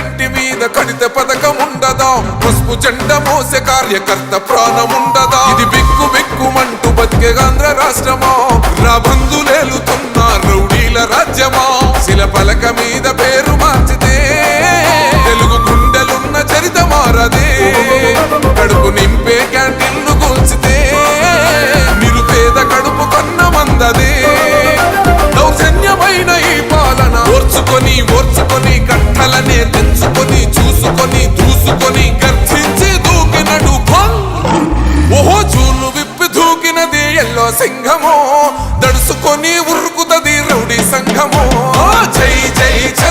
ఇంటి మీద కడితే పథకం ఉండదా? పసుపు జెండ మోసే కార్యకర్త ప్రాణం ఉండదా? ఇది బిక్కు బిక్కుమంటూ బతికే ఆంధ్ర రాష్ట్రమా? రాబందులేలుతున్న రౌడీల చూసుకొని గర్జించి దూకినడు ఓహో చూలు విప్పి దూకినది ఎల్లో సింహమో. దడుసుకొని ఉరుకుతది రౌడీ సంఘమో. జై జై జై.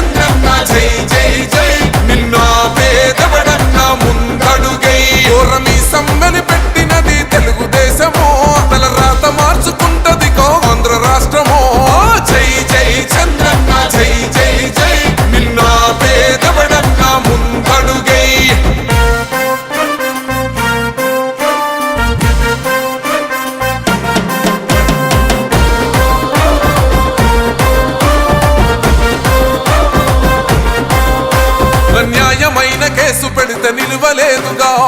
ಬಲೆದುಗಾ